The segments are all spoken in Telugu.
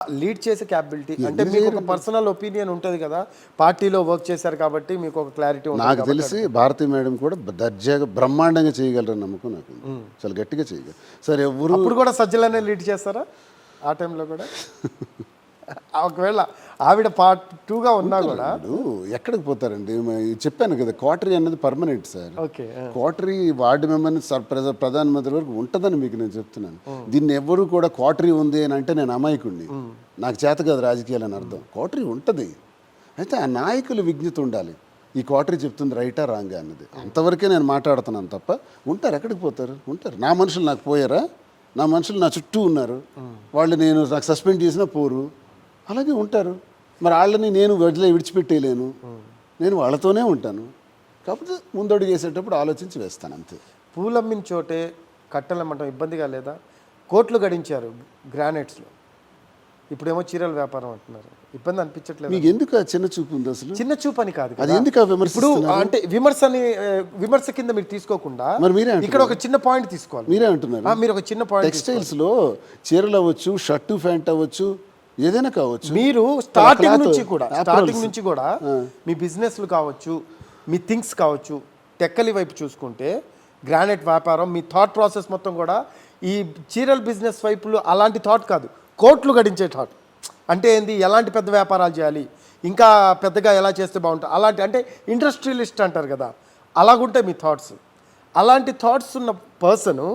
లీడ్ చేసే క్యాపబిలిటీ అంటే మీకు ఒక పర్సనల్ ఒపీనియన్ ఉంటుంది కదా పార్టీలో వర్క్ చేశారు కాబట్టి మీకు ఒక క్లారిటీ నాకు తెలిసి భారతి మేడం కూడా దర్జాగా బ్రహ్మాండంగా చేయగలరని నమ్మకం నాకు ఉంది. చాలా గట్టిగా చేయగలరు సరే ఎవరు అప్పుడు కూడా సజ్జలనే లీడ్ చేస్తారా? ఆ టైంలో కూడా? ఒకవేళ ఆవిడ పార్ట్ టూగా ఉన్నా కూడా ఎక్కడికి పోతారండి? చెప్పాను కదా క్వార్టరీ అనేది పర్మనెంట్ సార్. క్వార్టరీ వార్డు మెంబర్ని ప్రధానమంత్రి వరకు ఉంటుందని మీకు నేను చెప్తున్నాను. దీన్ని ఎవరు కూడా క్వార్టరీ ఉంది అని అంటే నేను అమాయకుడిని నాకు చేత కాదు రాజకీయాలు అని అర్థం. క్వార్టరీ ఉంటుంది. అయితే ఆ నాయకులు విజ్ఞత ఉండాలి. ఈ క్వార్టరీ చెప్తుంది రైటా రాంగా అన్నది. అంతవరకే నేను మాట్లాడుతున్నాను తప్ప ఉంటారు ఎక్కడికి పోతారు? ఉంటారు. నా మనుషులు నాకు పోయారా? నా మనుషులు నా చుట్టూ ఉన్నారు. వాళ్ళు నేను నాకు సస్పెండ్ చేసినా పోరు. అలాగే ఉంటారు. మరి వాళ్ళని నేను వదిలే విడిచిపెట్టేయలేను. నేను వాళ్ళతోనే ఉంటాను. కాకపోతే ముందడుగు వేసేటప్పుడు ఆలోచించి వేస్తాను అంతే. పూలమ్మిన చోటే కట్టెలమ్మటం ఇబ్బందిగా లేదా? కోట్లు గడించారు గ్రానైట్స్లో. ఇప్పుడేమో చీరల వ్యాపారం అంటున్నారు. ఇబ్బంది అనిపించట్లేదు? మీకు ఎందుకు ఆ చిన్న చూపు ఉంది అసలు? చిన్న చూపు అని కాదు అది. ఎందుకు ఇప్పుడు అంటే విమర్శని విమర్శ కింద మీరు తీసుకోకుండా మరి మీరే. ఇక్కడ ఒక చిన్న పాయింట్ తీసుకోవాలి. మీరే అంటున్నారు. మీరు ఒక చిన్న పాయింట్ టెక్స్టైల్స్లో చీరలు అవ్వచ్చు షర్టు ప్యాంట్ అవ్వచ్చు ఏదైనా కావచ్చు. మీరు స్టార్టింగ్ నుంచి కూడా. స్టార్టింగ్ నుంచి కూడా మీ బిజినెస్లు కావచ్చు మీ థింగ్స్ కావచ్చు టెక్కలి వైపు చూసుకుంటే గ్రానైట్ వ్యాపారం మీ థాట్ ప్రాసెస్ మొత్తం కూడా ఈ చీరల బిజినెస్ వైపులు అలాంటి థాట్ కాదు. కోట్లు గడించే థాట్ అంటే ఏంది? ఎలాంటి పెద్ద వ్యాపారాలు చేయాలి? ఇంకా పెద్దగా ఎలా చేస్తే బాగుంటుంది అలాంటి అంటే ఇండస్ట్రియలిస్ట్ అంటారు కదా. అలాగుంటాయి మీ థాట్స్ అలాంటి థాట్స్ ఉన్న పర్సన్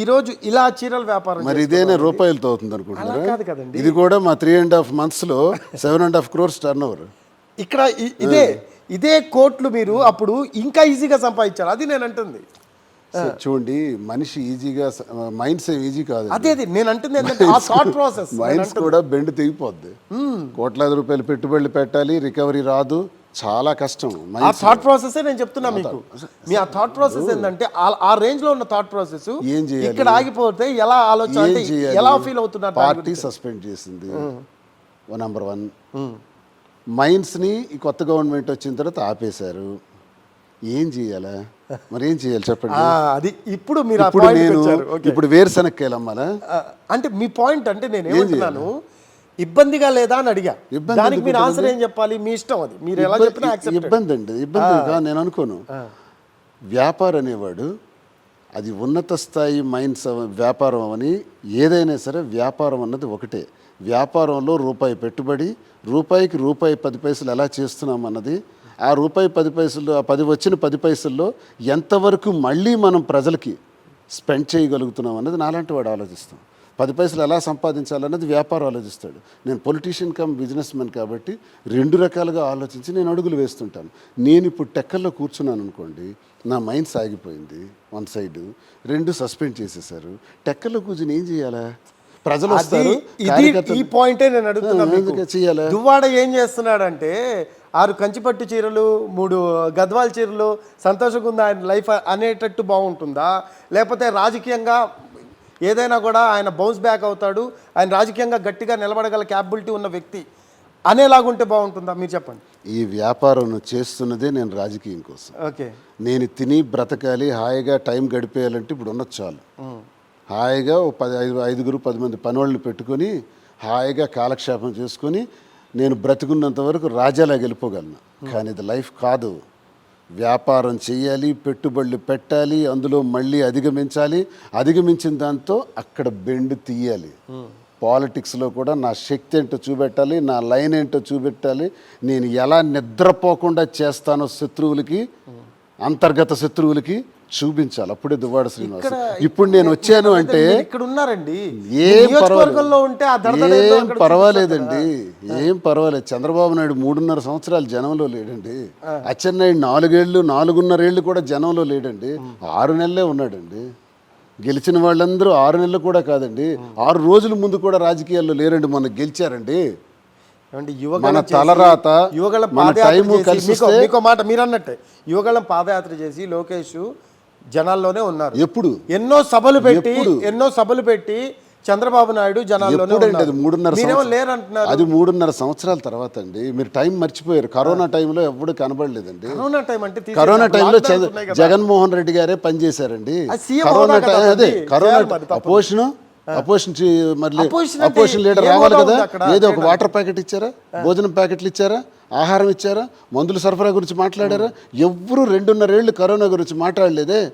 ఈరోజు ఇలా చీరల వ్యాపారం మరి ఇదేనే రూపాయలతో అవుతుంది అనుకుంటున్నారా అలా కాదు కదండి. ఇది కూడా మా త్రీ అండ్ హాఫ్ మంత్స్లో seven and half crores turn over ఇక్కడ ఇదే ఇదే కోట్లు మీరు అప్పుడు ఇంకా ఈజీగా సంపాదించారు. అది నేను అంటుంది. చూడండి మనిషి ఈజీగా మైండ్స్ ఈజీ కాదు అదే అది నేను అంటుంది ఏంటంటే ఆ థాట్ ప్రాసెస్ మైండ్స్ కూడా బెండ్ తెగిపోద్ది. కోట్లాది రూపాయలు పెట్టుబడులు పెట్టాలి రికవరీ రాదు. చాలా కష్టం. ఆ థాట్ ప్రాసెస్ నేను చెప్తున్నా మీకు. మీ ఆ థాట్ ప్రాసెస్ ఏంటంటే ఆ- రేంజ్లో ఉన్న థాట్ ప్రాసెస్ ఏం చేయాలి? ఇక్కడ ఆగిపోతే ఎలా ఆలోచన ఏం? ఎలా ఫీల్ అవుతున్నారు పార్టీ సస్పెండ్ చేసింది. నంబర్ వన్ మైండ్స్ని ఈ కొత్త గవర్నమెంట్ వచ్చిన తర్వాత ఆపేశారు. ఏం చేయాలా? మరి ఏం చేయాలి చెప్పండి? అది ఇప్పుడు మీరు ఇప్పుడు నేను ఇప్పుడు వేరుశనక్కాయలు అమ్మాలా? అంటే మీ పాయింట్ అంటే నేను ఏమంటున్నాను ఇబ్బందిగా లేదా అని అడిగా. ఇబ్బంది దానికి మీరు ఆన్సర్ ఏం చెప్పాలి? మీ ఇష్టం అది. మీరు ఎలా చెప్పినా ఇబ్బంది అండి. ఇబ్బంది నేను అనుకోను. వ్యాపారం అనేవాడు అది ఉన్నత స్థాయి మైండ్స్ వ్యాపారం అవని ఏదైనా సరే వ్యాపారం అన్నది ఒకటే. వ్యాపారంలో రూపాయి పెట్టుబడి రూపాయికి రూపాయి పది పైసలు ఎలా చేస్తున్నాం అన్నది ఆ రూపాయి పది పైసలు ఆ పది వచ్చిన పది పైసల్లో ఎంతవరకు మళ్ళీ మనం ప్రజలకి స్పెండ్ చేయగలుగుతున్నాం అన్నది నాలాంటి వాడు ఆలోచిస్తాం. పది పైసలు ఎలా సంపాదించాలన్నది వ్యాపారం ఆలోచిస్తాడు. నేను పొలిటీషియన్ కమ్ బిజినెస్ మ్యాన్ కాబట్టి రెండు రకాలుగా ఆలోచించి నేను అడుగులు వేస్తుంటాను. నేను ఇప్పుడు టెక్కల్లో కూర్చున్నాను అనుకోండి నా మైండ్ సాగిపోయింది వన్ సైడ్ రెండు సస్పెండ్ చేసేసారు టెక్కల్లో కూర్చుని ఏం చేయాలా? ప్రజలు వస్తారు ఈ పాయింటే నేను అడుగుతున్నా ఆ, మీకు. ఎందుకు చేయాలా? దువ్వాడ ఏం చేస్తున్నాడంటే ఆరు కంచిపట్టు చీరలు మూడు గద్వాల చీరలు సంతోషంగా ఉందా ఆయన లైఫ్ అనేటట్టు బాగుంటుందా? లేకపోతే రాజకీయంగా ఏదైనా కూడా ఆయన బౌన్స్ బ్యాక్ అవుతాడు ఆయన రాజకీయంగా గట్టిగా నిలబడగల క్యాపబిలిటీ ఉన్న వ్యక్తి అనేలాగుంటే బాగుంటుందా? మీరు చెప్పండి. ఈ వ్యాపారం చేస్తున్నదే నేను రాజకీయం కోసం. ఓకే. నేను తిని బ్రతకాలి హాయిగా టైం గడిపేయాలంటే ఇప్పుడు ఉన్నది చాలు. హాయిగా ఓ పది ఐదు ఐదుగురు పది మంది పనోళ్ళని పెట్టుకొని హాయిగా కాలక్షేపం చేసుకొని నేను బ్రతికున్నంత వరకు రాజాలా వెళ్ళిపోగలను. కానీ ఇది లైఫ్ కాదు. వ్యాపారం చేయాలి పెట్టుబడులు పెట్టాలి అందులో మళ్ళీ అధిగమించాలి. అధిగమించిన దాంతో అక్కడ బెండ్ తీయాలి. పాలిటిక్స్లో కూడా నా శక్తి ఏంటో చూపెట్టాలి నా లైన్ ఏంటో చూపెట్టాలి. నేను ఎలా నిద్రపోకుండా చేస్తానో శత్రువులకి అంతర్గత శత్రువులకి చూపించాలి. అప్పుడే దువ్వాడ శ్రీనివాస్. ఇప్పుడు నేను వచ్చాను అంటే ఇక్కడ ఉన్నారండి. ఏం పర్వాలేదు. ఏం పర్వాలేదండి. ఏం పర్వాలేదు. చంద్రబాబు నాయుడు మూడున్నర సంవత్సరాలు జనంలో లేడండి. అచ్చెన్నాయుడు నాలుగేళ్ళు నాలుగున్నరేళ్ళు కూడా జనంలో లేడండి. ఆరు నెలలే ఉన్నాడండి. గెలిచిన వాళ్ళందరూ ఆరు నెలలు కూడా కాదండి. ఆరు రోజుల ముందు కూడా రాజకీయాల్లో లేరండి. మొన్న గెలిచారండి. మన తలరాత, యువగళం పాదయాత్ర కలిసి మాట మీరు అన్నట్టే యువగళం పాదయాత్ర చేసి లోకేష్ జనాల్లోనే ఉన్నారు ఎప్పుడు ఎన్నో సభలు పెట్టి? ఎన్నో సభలు పెట్టి చంద్రబాబు నాయుడు జనాల్లోనే అది. మూడున్నర లేరంటున్నారు అది మూడున్నర సంవత్సరాల తర్వాత అండి మీరు టైం మర్చిపోయారు కరోనా టైంలో ఎప్పుడు కనబడలేదండి కరోనా టైం అంటే కరోనా టైంలో. జగన్మోహన్ రెడ్డి గారే పనిచేశారండి సీఎం కరోనా అదే? కరోనా తప్పదు. అపోజిషన్ మళ్ళీ అపోజిషన్ లీడర్ రావాలి కదా? ఏదో ఒక వాటర్ ప్యాకెట్ ఇచ్చారా? భోజనం ప్యాకెట్లు ఇచ్చారా? ఆహారం ఇచ్చారా? మందుల సరఫరా గురించి మాట్లాడారా? ఎవ్వరూ రెండున్నరేళ్ళు కరోనా గురించి మాట్లాడలేదే.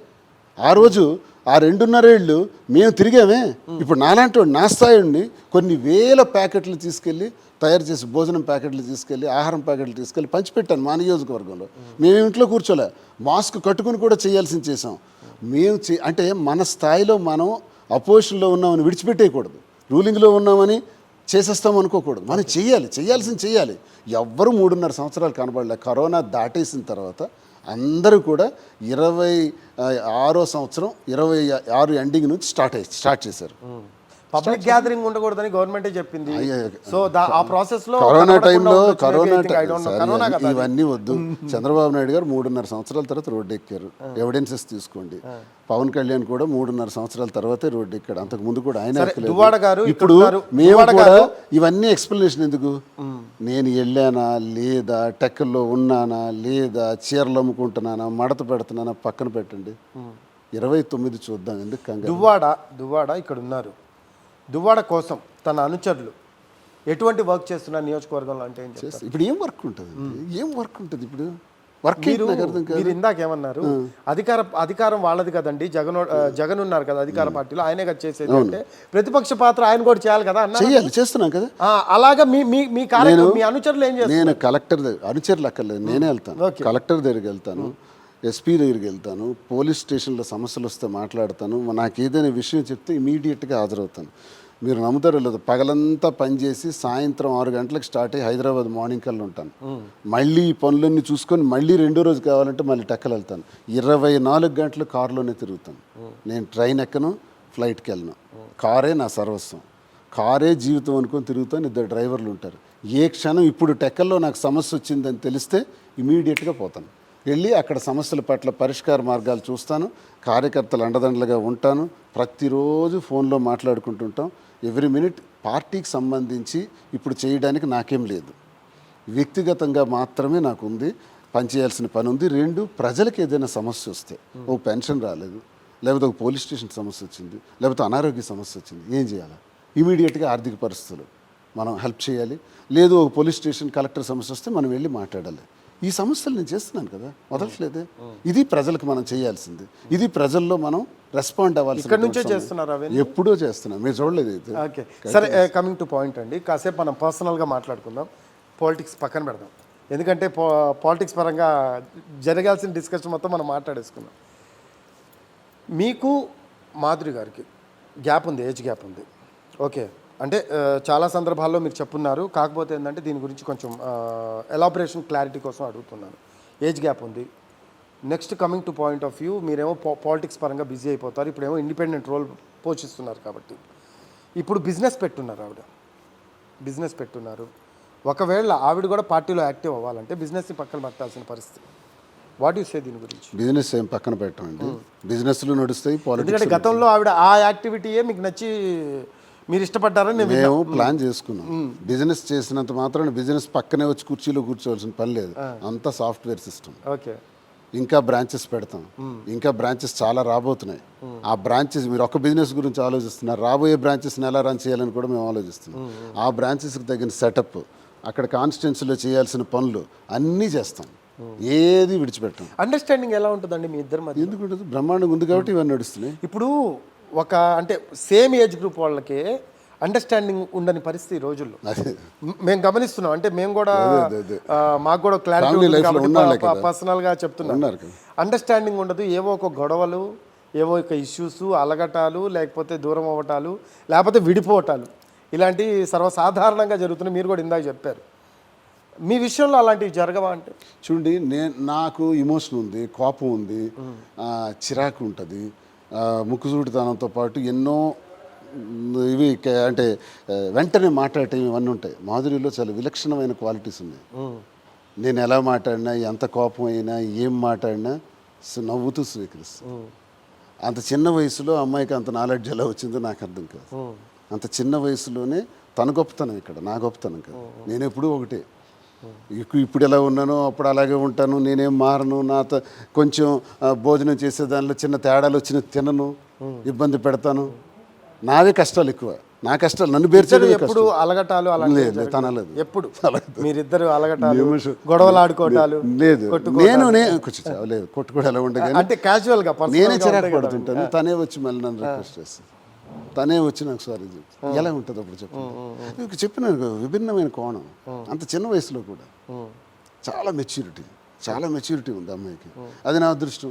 ఆ రోజు ఆ రెండున్నరేళ్ళు మేము తిరిగామే. ఇప్పుడు నాలాంటి నా స్థాయిని కొన్ని వేల ప్యాకెట్లు తీసుకెళ్ళి తయారు చేసి భోజనం ప్యాకెట్లు తీసుకెళ్ళి ఆహారం ప్యాకెట్లు తీసుకెళ్ళి పంచిపెట్టాను మా నియోజకవర్గంలో. మేము ఇంట్లో కూర్చోలే. మాస్క్ కట్టుకుని కూడా చేయాల్సింది చేసాం మేము చే- అంటే మన స్థాయిలో మనం అపోజిషన్లో ఉన్నామని విడిచిపెట్టేయకూడదు. రూలింగ్లో ఉన్నామని చేసేస్తాం అనుకోకూడదు. మనం చేయాలి చేయాల్సింది చేయాలి ఎవ్వరు మూడున్నర సంవత్సరాలు కనబడలే. కరోనా దాటేసిన తర్వాత అందరూ కూడా ఇరవై ఆరో సంవత్సరం ఇరవై ఆరు ఎండింగ్ నుంచి స్టార్ట్ అయ్యి స్టార్ట్ చేశారు. పబ్లిక్ గ్యాదరింగ్ ఉండకూడదని గవర్నమెంటే చెప్పింది. సో దా- ఆ ప్రాసెస్లో కరోనా టైంలో కరోనా. ఇవన్నీ వద్దు. చంద్రబాబు నాయుడు గారు మూడున్నర సంవత్సరాల తర్వాత రోడ్డు ఎక్కారు. ఎవిడెన్సెస్ తీసుకోండి. పవన్ కళ్యాణ్ కూడా మూడున్నర సంవత్సరాల తర్వాతే రోడ్డు ఎక్కాడు. అంతకు ముందు కూడా ఆయన గారు ఇప్పుడు. మేము కూడా ఇవన్నీ ఎక్స్ప్లెనేషన్ ఎందుకు? నేను వెళ్ళానా? లేదా టెక్కల్లో ఉన్నానా? లేదా చీరలు అమ్ముకుంటున్నానా? మడత పెడుతున్నానా? పక్కన పెట్టండి. ఇరవై తొమ్మిది చూద్దాం. ఎందుకు దువ్వాడ దువ్వాడ ఇక్కడ ఉన్నారు. దువ్వాడ కోసం తన అనుచరులు ఎటువంటి వర్క్ చేస్తున్నారు నియోజకవర్గంలో అంటే ఏం ఇప్పుడు ఏం వర్క్ ఉంటుంది? ఏం వర్క్ ఉంటుంది ఇప్పుడు? వర్క్ మీరు ఇందాక ఏమన్నారు? అధికార అధికారం వాళ్ళది కదండి. జగన్ జగన్ ఉన్నారు కదా అధికార పార్టీలో. ఆయనే కదా చేసేది అంటే ప్రతిపక్ష పాత్ర ఆయన కూడా చేయాలి కదా చెయ్యాలి చేస్తున్నాం కదా. అలాగా మీ మీ మీ కార్యక్రమం మీ అనుచరులు ఏం చేస్తారు నేను కలెక్టర్ దగ్గర అనుచరులు అక్కర్లేదు. నేనే వెళ్తాను. కలెక్టర్ దగ్గరికి వెళ్తాను. ఎస్పీ దగ్గరికి వెళ్తాను. పోలీస్ స్టేషన్లో సమస్యలు వస్తే మాట్లాడతాను. నాకు ఏదైనా విషయం చెప్తే ఇమీడియట్గా హాజరవుతాను. మీరు నమ్ముతారో లేదు పగలంతా పనిచేసి సాయంత్రం ఆరు గంటలకు స్టార్ట్ అయ్యి హైదరాబాద్ మార్నింగ్ కల్లా ఉంటాను. మళ్ళీ ఈ పనులన్నీ చూసుకొని మళ్ళీ రెండో రోజు కావాలంటే మళ్ళీ టెక్కలు వెళ్తాను. ఇరవై నాలుగు గంటలు కారులోనే తిరుగుతాను. నేను ట్రైన్ ఎక్కను ఫ్లైట్కి వెళ్ళను. కారే నా సర్వస్వం. కారే జీవితం అనుకొని తిరుగుతాను ఇద్దరు డ్రైవర్లు ఉంటారు. ఏ క్షణం ఇప్పుడు టెక్కల్లో నాకు సమస్య వచ్చిందని తెలిస్తే ఇమీడియట్గా పోతాను. వెళ్ళి అక్కడ సమస్యల పట్ల పరిష్కార మార్గాలు చూస్తాను. కార్యకర్తలు అండదండలుగా ఉంటాను. ప్రతిరోజు ఫోన్లో మాట్లాడుకుంటుంటాం. ఎవ్రీ మినిట్ పార్టీకి సంబంధించి ఇప్పుడు చేయడానికి నాకేం లేదు. వ్యక్తిగతంగా మాత్రమే నాకు ఉంది పనిచేయాల్సిన పని ఉంది రెండు ప్రజలకు ఏదైనా సమస్య వస్తే ఓ పెన్షన్ రాలేదు లేకపోతే ఒక పోలీస్ స్టేషన్ సమస్య వచ్చింది లేకపోతే అనారోగ్య సమస్య వచ్చింది ఏం చేయాలి? ఇమీడియట్గా ఆర్థిక పరిస్థితులు మనం హెల్ప్ చేయాలి. లేదు ఒక పోలీస్ స్టేషన్ కలెక్టర్ సమస్య వస్తే మనం వెళ్ళి మాట్లాడాలి. ఈ సమస్యలు నేను చేస్తున్నాను కదా మొదట్లేదే. ఇది ప్రజలకు మనం చేయాల్సింది. ఇది ప్రజల్లో మనం రెస్పాండ్ అవ్వాల్సి ఇక్కడ నుంచే చేస్తున్నారు ఎప్పుడూ చేస్తున్నాం. మీరు చూడలేదు ఇది. ఓకే. సరే కమింగ్ టు పాయింట్ అండి. కాసేపు మనం పర్సనల్గా మాట్లాడుకుందాం. పాలిటిక్స్ పక్కన పెడదాం. ఎందుకంటే పాలిటిక్స్ పరంగా జరగాల్సిన డిస్కషన్ మొత్తం మనం మాట్లాడేసుకుందాం. మీకు మాధురి గారికి గ్యాప్ ఉంది ఏజ్ గ్యాప్ ఉంది. ఓకే. అంటే చాలా సందర్భాల్లో మీరు చెప్పున్నారు. కాకపోతే ఏంటంటే దీని గురించి కొంచెం ఎలాబరేషన్ క్లారిటీ కోసం అడుగుతున్నాను. ఏజ్ గ్యాప్ ఉంది. Next coming to point of view మీరేమో పాలిటిక్స్ పరంగా బిజీ అయిపోతారు. ఇప్పుడేమో ఇండిపెండెంట్ రోల్ పోషిస్తున్నారు కాబట్టి. ఇప్పుడు బిజినెస్ పెట్టున్నారు ఆవిడ. బిజినెస్ పెట్టున్నారు. ఒకవేళ ఆవిడ కూడా పార్టీలో యాక్టివ్ అవ్వాలంటే బిజినెస్ని పక్కన పెట్టాల్సిన పరిస్థితి. వాట్ యూ సే దీని గురించి? బిజినెస్ ఏం పక్కన పెట్టమండి. బిజినెస్లు నడుస్తాయి పాలిటిక్స్ గతంలో ఆవిడ ఆ యాక్టివిటీయే మీకు నచ్చి మీరు ఇష్టపడ్డారని నేను మేము ప్లాన్ చేసుకున్నాం. బిజినెస్ చేసినంత మాత్రాన బిజినెస్ పక్కనే వచ్చి కుర్చీలో కూర్చోవలసిన పని లేదు. అంతా సాఫ్ట్వేర్ సిస్టమ్. ఓకే. ఇంకా బ్రాంచెస్ పెడతాం. ఇంకా బ్రాంచెస్ చాలా రాబోతున్నాయి. ఆ బ్రాంచెస్ మీరు ఒక బిజినెస్ గురించి ఆలోచిస్తున్నారు. రాబోయే బ్రాంచెస్ని ఎలా రన్ చేయాలని కూడా మేము ఆలోచిస్తున్నాం. ఆ బ్రాంచెస్కి తగిన సెటప్ అక్కడ కాన్స్టిట్యున్సీలో చేయాల్సిన పనులు అన్నీ చేస్తాం. ఏది విడిచిపెట్టాం. అండర్స్టాండింగ్ ఎలా ఉంటుందండి మీ ఇద్దరి ఎందుకంటే బ్రహ్మాండంగా ఉంది కాబట్టి ఇవన్నీ నడుస్తున్నాయి. ఇప్పుడు ఒక అంటే సేమ్ ఏజ్ గ్రూప్ వాళ్ళకి అండర్స్టాండింగ్ ఉండని పరిస్థితి ఈ రోజుల్లో. మేము గమనిస్తున్నాం. అంటే మేము కూడా మాకు కూడా క్లారిటీ ఉన్నారులే కదా. పర్సనల్గా చెప్తున్నాం. అండర్స్టాండింగ్ ఉండదు. ఏవో ఒక గొడవలు ఏవో ఒక ఇష్యూస్ అలగటాలు లేకపోతే దూరం అవ్వటాలు లేకపోతే విడిపోవటాలు. ఇలాంటి సర్వసాధారణంగా జరుగుతున్నాయి. మీరు కూడా ఇందాక చెప్పారు. మీ విషయంలో అలాంటివి జరగవా అంటే? చూడండి నేను నాకు ఇమోషన్ ఉంది కోపం ఉంది చిరాకు ఉంటుంది. ముక్కుసూటితనంతో పాటు ఎన్నో ఇవి అంటే వెంటనే మాట్లాడటం ఇవన్నీ ఉంటాయి. మాధురిలో చాలా విలక్షణమైన క్వాలిటీస్ ఉన్నాయి. నేను ఎలా మాట్లాడినా ఎంత కోపం అయినా ఏం మాట్లాడినా స- నవ్వుతూ స్వీకరిస్తాను. అంత చిన్న వయసులో అమ్మాయికి అంత నాలెడ్జ్ ఎలా వచ్చిందో నాకు అర్థం కాదు. అంత చిన్న వయసులోనే తన గొప్పతనం ఇక్కడ నా గొప్పతనం కాదు. నేను ఎప్పుడూ ఒకటే ఇప్పుడు ఎలా ఉన్నానో అప్పుడు అలాగే ఉంటాను. నేనేం మారను. నాతో కొంచెం భోజనం చేసే దానిలో చిన్న తేడాలు వచ్చిన తినను. ఇబ్బంది పెడతాను. నావే కష్టాలు ఎక్కువ. నా కష్టాలు నన్ను బేర్ ఇద్దరు చేయడమే ఎప్పుడు అలగటాలు లేదు. తనలేదు. ఎప్పుడు? మీరిద్దరు అలగటాలు. గొడవలు ఆడుకోవటాలు లేదు. నేను లేదు కొట్టుకోవడం ఎలా ఉండే కానీ అంటే క్యాజువల్గా personal నేనే చిరాకు. పడుతుంటాను. తనే వచ్చి మళ్ళీ నన్ను రిక్వెస్ట్ చేస్తాను తనే వచ్చి నాకు సారీ చెప్తాను ఎలా ఉంటుంది అప్పుడు చెప్పండి. చెప్పిన విభిన్నమైన కోణం. అంత చిన్న వయసులో కూడా. చాలా మెచ్యూరిటీ. చాలా మెచ్యూరిటీ ఉంది అమ్మాయికి. అది నా అదృష్టం.